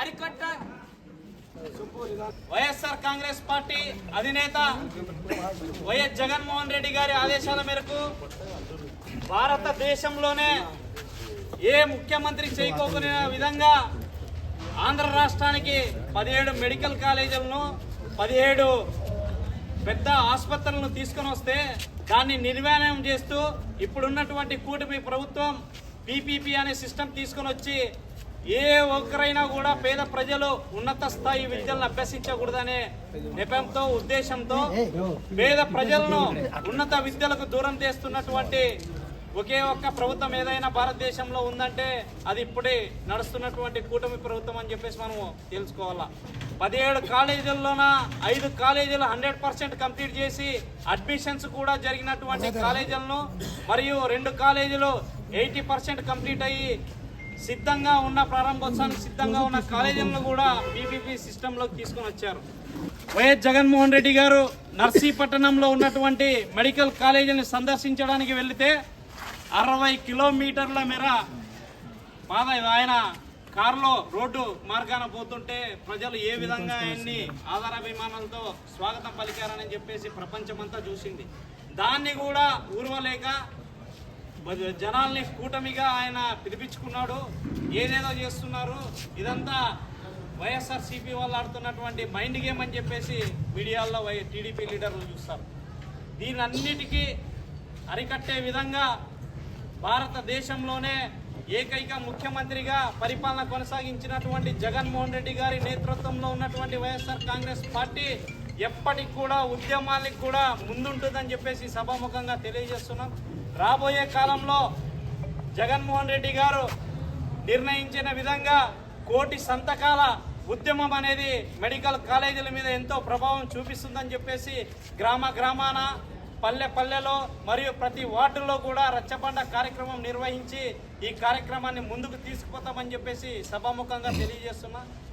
అరికట్ట YSR Congress party అధినేత YS Jaganmohan Reddy గారి ఆదేశాల మేరకు భారతదేశంలోనే ఏ ముఖ్యమంత్రి చేయకోకునే విధంగా ఆంధ్ర రాష్ట్రానికి పదిహేడు మెడికల్ కాలేజీలను పదిహేడు పెద్ద ఆసుపత్రులను తీసుకొని వస్తే దాన్ని నిర్వహణం చేస్తూ ఇప్పుడున్నటువంటి కూటమి ప్రభుత్వం పీపీపీ అనే సిస్టమ్ తీసుకొని వచ్చి ఏ ఒక్కరైనా కూడా పేద ప్రజలు ఉన్నత స్థాయి విద్యలను అభ్యసించకూడదనే నెపంతో ఉద్దేశంతో పేద ప్రజలను ఉన్నత విద్యలకు దూరం చేస్తున్నటువంటి ఒకే ఒక్క ప్రభుత్వం ఏదైనా భారతదేశంలో ఉందంటే అది ఇప్పుడే నడుస్తున్నటువంటి కూటమి ప్రభుత్వం అని చెప్పేసి మనము తెలుసుకోవాలా? పదిహేడు కాలేజీల్లోన ఐదు కాలేజీలు హండ్రెడ్ పర్సెంట్ కంప్లీట్ చేసి అడ్మిషన్స్ కూడా జరిగినటువంటి కాలేజీలను మరియు రెండు కాలేజీలు ఎయిటీ పర్సెంట్ కంప్లీట్ అయ్యి సిద్ధంగా ఉన్న ప్రారంభోత్సవానికి సిద్ధంగా ఉన్న కాలేజీలను కూడా బీబీపీ సిస్టంలోకి తీసుకొని వచ్చారు. వైఎస్ జగన్మోహన్ రెడ్డి గారు నర్సీపట్టణంలో ఉన్నటువంటి మెడికల్ కాలేజీని సందర్శించడానికి వెళితే అరవై కిలోమీటర్ల మేర పాద ఆయన కారులో రోడ్డు మార్గాన పోతుంటే ప్రజలు ఏ విధంగా ఆయన్ని ఆధారాభిమానాలతో స్వాగతం పలికారని చెప్పేసి ప్రపంచమంతా చూసింది. దాన్ని కూడా ఊర్వలేక జనాల్ని కూటమిగా ఆయన పిలిపించుకున్నాడు. ఏదేదో చేస్తున్నారు. ఇదంతా వైఎస్ఆర్ సిపి వాళ్ళు ఆడుతున్నటువంటి మైండ్ గేమ్ అని చెప్పేసి మీడియాల్లో వై టీడీపీ లీడర్లు చూస్తారు. దీని అన్నిటికీ అరికట్టే విధంగా భారతదేశంలోనే ఏకైక ముఖ్యమంత్రిగా పరిపాలన కొనసాగించినటువంటి జగన్మోహన్ రెడ్డి గారి నేతృత్వంలో ఉన్నటువంటి వైఎస్ఆర్ కాంగ్రెస్ పార్టీ ఎప్పటికి కూడా ఉద్యమానికి కూడా ముందుంటుందని చెప్పేసి సభాముఖంగా తెలియజేస్తున్నాం. రాబోయే కాలంలో జగన్మోహన్ రెడ్డి గారు నిర్ణయించిన విధంగా కోటి సంతకాల ఉద్యమం అనేది మెడికల్ కాలేజీల మీద ఎంతో ప్రభావం చూపిస్తుందని చెప్పేసి గ్రామ గ్రామాన పల్లె పల్లెలో మరియు ప్రతి వార్డులో కూడా రచ్చబండ కార్యక్రమం నిర్వహించి ఈ కార్యక్రమాన్ని ముందుకు తీసుకుపోతామని చెప్పేసి సభాముఖంగా తెలియజేస్తున్నా.